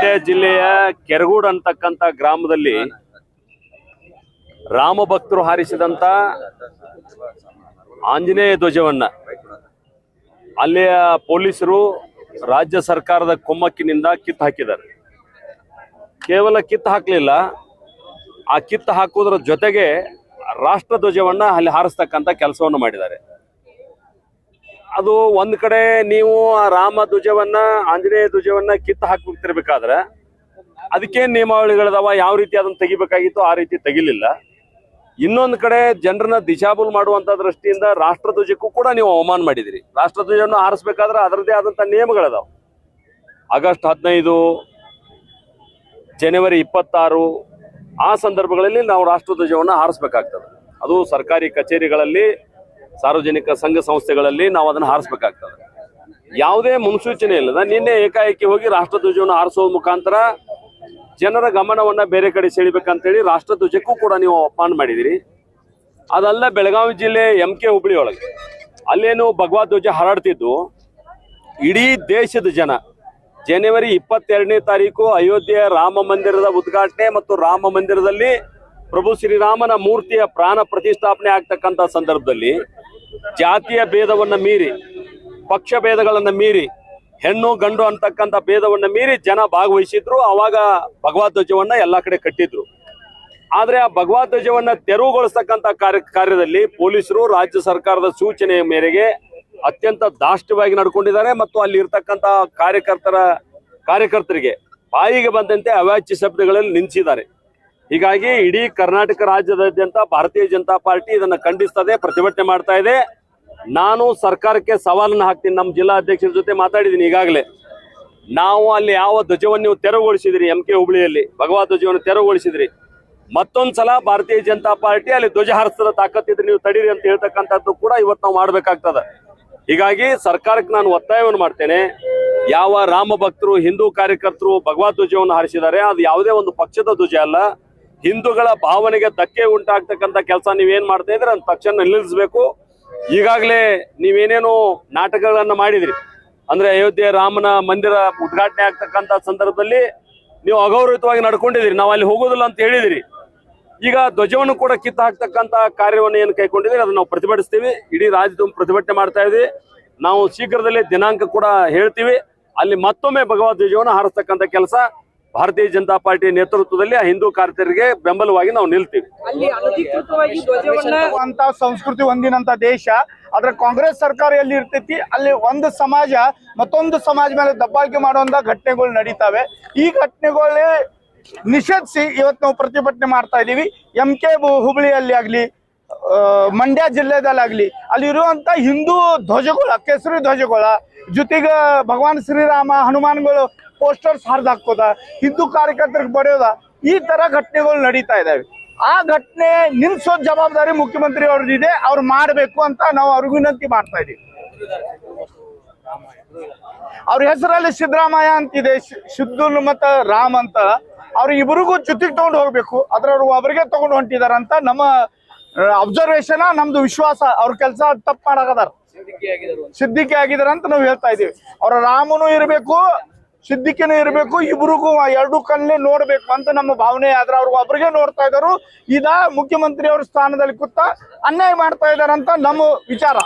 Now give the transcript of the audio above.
ಮಂಡ್ಯ ಜಿಲ್ಲೆಯ ಕೆರಗೂಡ್ ಅಂತಕ್ಕಂತ ಗ್ರಾಮದಲ್ಲಿ ರಾಮ ಭಕ್ತರು ಹಾರಿಸಿದಂತ ಆಂಜನೇಯ ಧ್ವಜವನ್ನ ಅಲ್ಲಿಯ ಪೊಲೀಸರು ರಾಜ್ಯ ಸರ್ಕಾರದ ಕೊಮ್ಮಕ್ಕಿನಿಂದ ಕಿತ್ತು ಹಾಕಿದ್ದಾರೆ. ಕೇವಲ ಕಿತ್ತು ಹಾಕಲಿಲ್ಲ, ಆ ಕಿತ್ತು ಹಾಕುವುದರ ಜೊತೆಗೆ ರಾಷ್ಟ್ರ ಧ್ವಜವನ್ನ ಅಲ್ಲಿ ಹಾರಿಸ್ತಕ್ಕಂಥ ಕೆಲಸವನ್ನು ಮಾಡಿದ್ದಾರೆ. ಅದು ಒಂದ್ ಕಡೆ ನೀವು ಆ ರಾಮ ಧ್ವಜವನ್ನ, ಆಂಜನೇಯ ಧ್ವಜವನ್ನ ಕಿತ್ತು ಹಾಕ್ಬಿಡ್ತಿರ್ಬೇಕಾದ್ರೆ ಅದಕ್ಕೇನ್ ನಿಯಮಾವಳಿಗಳದಾವ, ಯಾವ ರೀತಿ ಅದನ್ನ ತೆಗಿಬೇಕಾಗಿತ್ತು ಆ ರೀತಿ ತೆಗಿಲಿಲ್ಲ. ಇನ್ನೊಂದು ಕಡೆ ಜನರನ್ನ ದಿಶಾಬುಲ್ ಮಾಡುವಂತ ದೃಷ್ಟಿಯಿಂದ ರಾಷ್ಟ್ರಧ್ವಜಕ್ಕೂ ಕೂಡ ನೀವು ಅವಮಾನ ಮಾಡಿದಿರಿ. ರಾಷ್ಟ್ರಧ್ವಜವನ್ನು ಆರಿಸ್ಬೇಕಾದ್ರೆ ಅದರದೇ ಆದಂತ ನಿಯಮಗಳದಾವ. ಆಗಸ್ಟ್ ಹದಿನೈದು, ಜನವರಿ ಇಪ್ಪತ್ತಾರು, ಆ ಸಂದರ್ಭಗಳಲ್ಲಿ ನಾವು ರಾಷ್ಟ್ರಧ್ವಜವನ್ನು ಹಾರಿಸ್ಬೇಕಾಗ್ತದೆ. ಅದು ಸರ್ಕಾರಿ ಕಚೇರಿಗಳಲ್ಲಿ ಸಾರ್ವಜನಿಕ ಸಂಘ ಸಂಸ್ಥೆಗಳಲ್ಲಿ ನಾವು ಅದನ್ನು ಹಾರಿಸ್ಬೇಕಾಗ್ತದೆ. ಯಾವುದೇ ಮುನ್ಸೂಚನೆ ಇಲ್ಲದ ನಿನ್ನೆ ಏಕಾಏಕಿ ಹೋಗಿ ರಾಷ್ಟ್ರಧ್ವಜವನ್ನು ಹಾರಿಸುವ ಮುಖಾಂತರ ಜನರ ಗಮನವನ್ನ ಬೇರೆ ಕಡೆ ಸೆಳಿಬೇಕಂತೇಳಿ ರಾಷ್ಟ್ರಧ್ವಜಕ್ಕೂ ಕೂಡ ನೀವು ಅಪಮಾನ ಮಾಡಿದಿರಿ. ಅದಲ್ಲ ಬೆಳಗಾವಿ ಜಿಲ್ಲೆ ಎಂ ಕೆ ಹುಬ್ಳಿ ಒಳಗೆ ಅಲ್ಲೇನು ಭಗವದ್ ಧ್ವಜ ಹಾರಾಡ್ತಿದ್ದು ಇಡೀ ದೇಶದ ಜನ, ಜನವರಿ ಇಪ್ಪತ್ತೆರಡನೇ ತಾರೀಕು ಅಯೋಧ್ಯೆಯ ರಾಮ ಮಂದಿರದ ಉದ್ಘಾಟನೆ ಮತ್ತು ರಾಮ ಮಂದಿರದಲ್ಲಿ ಪ್ರಭು ಶ್ರೀರಾಮನ ಮೂರ್ತಿಯ ಪ್ರಾಣ ಪ್ರತಿಷ್ಠಾಪನೆ ಆಗ್ತಕ್ಕಂಥ ಸಂದರ್ಭದಲ್ಲಿ ಜಾತಿಯ ಭೇದವನ್ನ ಮೀರಿ, ಪಕ್ಷ ಭೇದಗಳನ್ನ ಮೀರಿ, ಹೆಣ್ಣು, ಗಂಡು ಅಂತಕ್ಕಂಥ ಭೇದವನ್ನ ಮೀರಿ ಜನ ಭಾಗವಹಿಸಿದ್ರು. ಅವಾಗ ಭಗವದ್ ಎಲ್ಲ ಕಡೆ ಕಟ್ಟಿದ್ರು. ಆದರೆ ಆ ಭಗವದ್ ಧ್ವಜವನ್ನ ತೆರವುಗೊಳಿಸ್ತಕ್ಕಂಥ ಕಾರ್ಯ, ಕಾರ್ಯದಲ್ಲಿ ಪೊಲೀಸರು ರಾಜ್ಯ ಸರ್ಕಾರದ ಸೂಚನೆಯ ಮೇರೆಗೆ ಅತ್ಯಂತ ದಾಷ್ಟವಾಗಿ ನಡ್ಕೊಂಡಿದ್ದಾರೆ. ಮತ್ತು ಅಲ್ಲಿ ಇರ್ತಕ್ಕಂಥ ಕಾರ್ಯಕರ್ತರ, ಕಾರ್ಯಕರ್ತರಿಗೆ ಬಾಯಿಗೆ ಬಂದಂತೆ ಅವಾಚ್ಯ ಶಬ್ದಗಳಲ್ಲಿ ನಿಂತಿದ್ದಾರೆ. ಹೀಗಾಗಿ ಇಡೀ ಕರ್ನಾಟಕ ರಾಜ್ಯದಾದ್ಯಂತ ಭಾರತೀಯ ಜನತಾ ಪಾರ್ಟಿ ಇದನ್ನು ಖಂಡಿಸ್ತದೆ, ಪ್ರತಿಭಟನೆ ಮಾಡ್ತಾ ಇದೆ. ನಾನು ಸರ್ಕಾರಕ್ಕೆ ಸವಾಲನ್ನು ಹಾಕ್ತೀನಿ, ನಮ್ಮ ಜಿಲ್ಲಾ ಅಧ್ಯಕ್ಷರ ಜೊತೆ ಮಾತಾಡಿದ್ದೀನಿ ಈಗಾಗಲೇ. ನಾವು ಅಲ್ಲಿ ಯಾವ ಧ್ವಜವನ್ನು ನೀವು ತೆರವುಗೊಳಿಸಿದ್ರಿ, ಎಂ ಕೆ ಹುಬ್ಳಿಯಲ್ಲಿ ಭಗವದ್ ಧ್ವಜವನ್ನು ತೆರವುಗೊಳಿಸಿದ್ರಿ, ಮತ್ತೊಂದು ಸಲ ಭಾರತೀಯ ಜನತಾ ಪಾರ್ಟಿ ಅಲ್ಲಿ ಧ್ವಜ ಹಾರಿಸದ ತಾಕತ್ತಿದ್ರೆ ನೀವು ತಡೀರಿ ಅಂತ ಹೇಳ್ತಕ್ಕಂಥದ್ದು ಕೂಡ ಇವತ್ತು ನಾವು ಮಾಡಬೇಕಾಗ್ತದ. ಹೀಗಾಗಿ ಸರ್ಕಾರಕ್ಕೆ ನಾನು ಒತ್ತಾಯವನ್ನು ಮಾಡ್ತೇನೆ, ಯಾವ ರಾಮ ಭಕ್ತರು, ಹಿಂದೂ ಕಾರ್ಯಕರ್ತರು ಭಗವದ್ ಧ್ವಜವನ್ನು ಹಾರಿಸಿದ್ದಾರೆ, ಅದು ಯಾವುದೇ ಒಂದು ಪಕ್ಷದ ಧ್ವಜ ಅಲ್ಲ. ಹಿಂದೂಗಳ ಭಾವನೆಗೆ ಧಕ್ಕೆ ಉಂಟಾಗ್ತಕ್ಕಂಥ ಕೆಲಸ ನೀವೇನ್ ಮಾಡ್ತಾ ಇದ್ರೆ ಅಂತ ತಕ್ಷಣ ನಿಲ್ಲಿಸಬೇಕು. ಈಗಾಗಲೇ ನೀವೇನೇನು ನಾಟಕಗಳನ್ನ ಮಾಡಿದ್ರಿ. ಅಂದ್ರೆ ಅಯೋಧ್ಯೆ ರಾಮನ ಮಂದಿರ ಉದ್ಘಾಟನೆ ಆಗ್ತಕ್ಕಂಥ ಸಂದರ್ಭದಲ್ಲಿ ನೀವು ಅಗೌರವಿತವಾಗಿ ನಡ್ಕೊಂಡಿದ್ದೀರಿ. ನಾವು ಅಲ್ಲಿ ಹೋಗೋದಿಲ್ಲ ಅಂತ ಹೇಳಿದಿರಿ. ಈಗ ಧ್ವಜವನ್ನು ಕೂಡ ಕಿತ್ತು ಹಾಕ್ತಕ್ಕಂಥ ಕಾರ್ಯವನ್ನು ಏನು ಕೈಗೊಂಡಿದ್ದೀರಿ? ಅದನ್ನು ನಾವು ಪ್ರತಿಭಟಿಸ್ತೀವಿ. ಇಡೀ ರಾಜ್ಯದ ಪ್ರತಿಭಟನೆ ಮಾಡ್ತಾ ಇದ್ವಿ ನಾವು ಶೀಘ್ರದಲ್ಲೇ ದಿನಾಂಕ ಕೂಡ ಹೇಳ್ತೀವಿ. ಅಲ್ಲಿ ಮತ್ತೊಮ್ಮೆ ಭಗವದ್ ಧ್ವಜವನ್ನು ಹಾರಿಸ್ತಕ್ಕಂಥ ಕೆಲಸ. ಭಾರತೀಯ ಜನತಾ ಪಾರ್ಟಿ ನೇತೃತ್ವದಲ್ಲಿ ಆ ಹಿಂದೂ ಕಾರ್ಯಕರ್ತರಿಗೆ ಬೆಂಬಲವಾಗಿ ನಾವು ನಿಲ್ತೀವಿ. ಅಲ್ಲಿ ಅನಧಿಕೃತವಾಗಿ ಧ್ವಜವನ್ನ ಅಂತ ಸಂಸ್ಕೃತಿ ಹೊಂದಿನಂತ ದೇಶ ಆದ್ರೆ ಕಾಂಗ್ರೆಸ್ ಸರ್ಕಾರ ಎಲ್ಲಿ ಇರ್ತೈತಿ? ಅಲ್ಲಿ ಒಂದು ಸಮಾಜ ಮತ್ತೊಂದು ಸಮಾಜ ಮೇಲೆ ದಬ್ಬಾಳಿಕೆ ಮಾಡುವಂತ ಘಟನೆಗಳು ನಡೀತಾವೆ. ಈ ಘಟನೆಗಳೇ ನಿಷೇಧಿಸಿ ಇವತ್ತು ನಾವು ಪ್ರತಿಭಟನೆ ಮಾಡ್ತಾ ಇದೀವಿ. ಎಂ ಕೆ ಹುಬ್ಳಿಯಲ್ಲಿ ಆಗ್ಲಿ ಮಂಡ್ಯ ಜಿಲ್ಲೆದಲ್ಲಾಗ್ಲಿ, ಅಲ್ಲಿರುವಂತ ಹಿಂದೂ ಧ್ವಜಗಳ, ಕೇಸರಿ ಧ್ವಜಗಳ ಜೊತೆಗೆ ಭಗವಾನ್ ಶ್ರೀರಾಮ, ಹನುಮಾನ್ಗಳು ಪೋಸ್ಟರ್ಸ್ ಹರಿದು ಹಾಕೋದ ಹಿಂದೂ ಕಾರ್ಯಕರ್ತರಿಗೆ ಬರೆಯೋದ, ಈ ತರ ಘಟನೆಗಳು ನಡೀತಾ ಇದಾವೆ. ಆ ಘಟನೆ ನಿಲ್ಸೋ ಜವಾಬ್ದಾರಿ ಮುಖ್ಯಮಂತ್ರಿ ಅವ್ರದ್ದಿದೆ, ಅವ್ರು ಮಾಡಬೇಕು ಅಂತ ನಾವು ಅವ್ರಿಗೆ ವಿನಂತಿ ಮಾಡ್ತಾ ಇದೀವಿ. ಅವ್ರ ಹೆಸರಲ್ಲಿ ಸಿದ್ದರಾಮಯ್ಯ ಅಂತಿದೆ ಸಿದ್ದು ಮತ್ತ ರಾಮ್ ಅಂತ. ಅವ್ರ ಇಬ್ಬರಿಗೂ ಜೊತೆಗೆ ತಗೊಂಡು ಹೋಗ್ಬೇಕು ಅದ್ರ ಒಬ್ಬರಿಗೆ ತಗೊಂಡು ಹೊಂಟಿದಾರ ಅಂತ ನಮ್ಮ ಅಬ್ಸರ್ವೇಷನ್ ನಮ್ದು ವಿಶ್ವಾಸ, ಅವ್ರ ಕೆಲಸ ತಪ್ಪು ಮಾಡಕದಾರ ಸಿದ್ದಿಕೆ ಆಗಿದಾರ ಅಂತ ನಾವು ಹೇಳ್ತಾ ಇದೀವಿ. ಅವ್ರ ರಾಮನು ಇರಬೇಕು ಸಿದ್ದಿಕೆನೂ ಇರಬೇಕು, ಇಬ್ರಿಗೂ ಎರಡು ಕಣ್ಣೇ ನೋಡ್ಬೇಕು ಅಂತ ನಮ್ಮ ಭಾವನೆ. ಆದ್ರೆ ಅವ್ರಿಗೆ ಒಬ್ರಿಗೆ ನೋಡ್ತಾ ಇದಾರು. ಇದ ಮುಖ್ಯಮಂತ್ರಿ ಅವ್ರ ಸ್ಥಾನದಲ್ಲಿ ಕೂತ ಅನ್ಯಾಯ ಮಾಡ್ತಾ ಇದಾರಂತ ನಮ್ಮ ವಿಚಾರ.